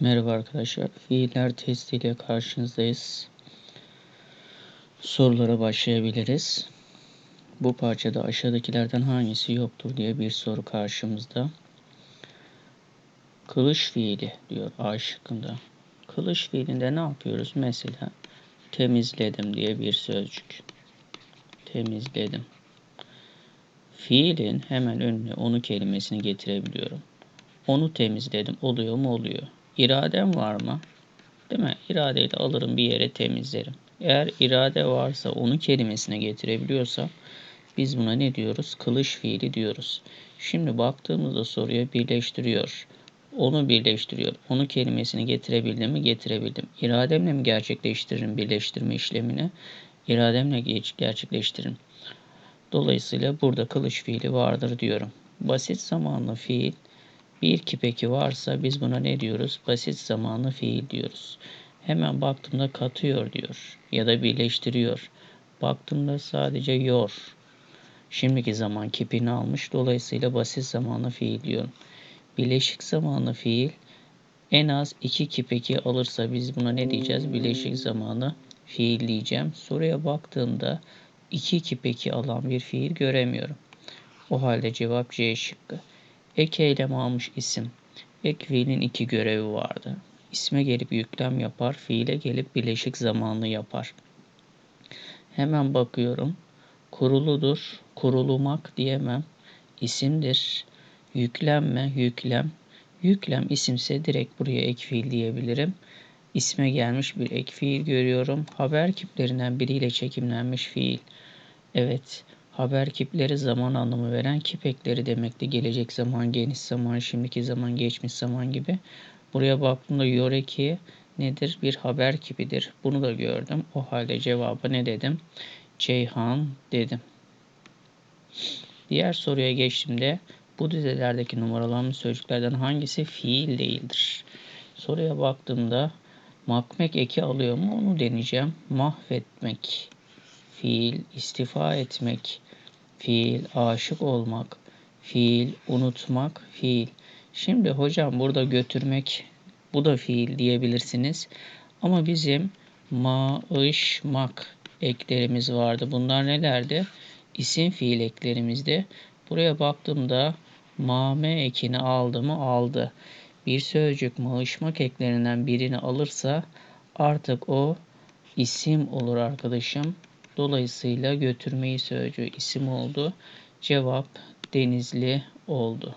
Merhaba arkadaşlar. Fiiller testiyle karşınızdayız. Sorulara başlayabiliriz. Bu parçada aşağıdakilerden hangisi yoktur diye bir soru karşımızda. Kılıç fiili diyor A şıkkında. Kılıç fiilinde ne yapıyoruz? Mesela temizledim diye bir sözcük. Temizledim. Fiilin hemen önüne onu kelimesini getirebiliyorum. Onu temizledim. Oluyor mu? Oluyor. İradem var mı? Değil mi? İradeyi de alırım bir yere temizlerim. Eğer irade varsa onu kelimesine getirebiliyorsa biz buna ne diyoruz? Kılıç fiili diyoruz. Şimdi baktığımızda soruya birleştiriyor. Onu birleştiriyor. Onu kelimesini getirebildim mi? Getirebildim. İrademle mi gerçekleştiririm birleştirme işlemini? İrademle gerçekleştiririm. Dolayısıyla burada kılıç fiili vardır diyorum. Basit zamanlı fiil bir kipeki varsa biz buna ne diyoruz? Basit zamanlı fiil diyoruz. Hemen baktığımda katıyor diyor ya da birleştiriyor. Baktığımda sadece yor. Şimdiki zaman kipini almış. Dolayısıyla basit zamanlı fiil diyorum. Bileşik zamanlı fiil en az iki kipeki alırsa biz buna ne diyeceğiz? Bileşik zamanı fiil diyeceğim. Soruya baktığımda iki kipeki alan bir fiil göremiyorum. O halde cevap C şıkkı. Ek eylem almış isim. Ek fiilin iki görevi vardı. İsme gelip yüklem yapar, fiile gelip bileşik zamanlı yapar. Hemen bakıyorum. Kuruludur, kurulumak diyemem. İsimdir. Yüklenme, yüklem. Yüklem isimse direkt buraya ek fiil diyebilirim. İsme gelmiş bir ek fiil görüyorum. Haber kiplerinden biriyle çekimlenmiş fiil. Evet, Haber kipleri zaman anlamı veren kip ekleri demekti. Gelecek zaman, geniş zaman, şimdiki zaman, geçmiş zaman gibi. Buraya baktığımda yoreki nedir? Bir haber kipidir. Bunu da gördüm. O halde cevabı ne dedim? Ceyhan dedim. Diğer soruya geçtiğimde bu dizelerdeki numaralanmış sözcüklerden hangisi fiil değildir? Soruya baktığımda makmek eki alıyor mu onu deneyeceğim. Mahvetmek, fiil, istifa etmek, fiil, aşık olmak, fiil, unutmak, fiil. Şimdi hocam burada götürmek bu da fiil diyebilirsiniz. Ama bizim maışmak eklerimiz vardı. Bunlar nelerdi? İsim fiil eklerimizdi. Buraya baktığımda mame ekini aldı mı? Aldı. Bir sözcük mağışmak eklerinden birini alırsa artık o isim olur arkadaşım. Dolayısıyla götürmeyi sözcüğü isim oldu. Cevap Denizli oldu.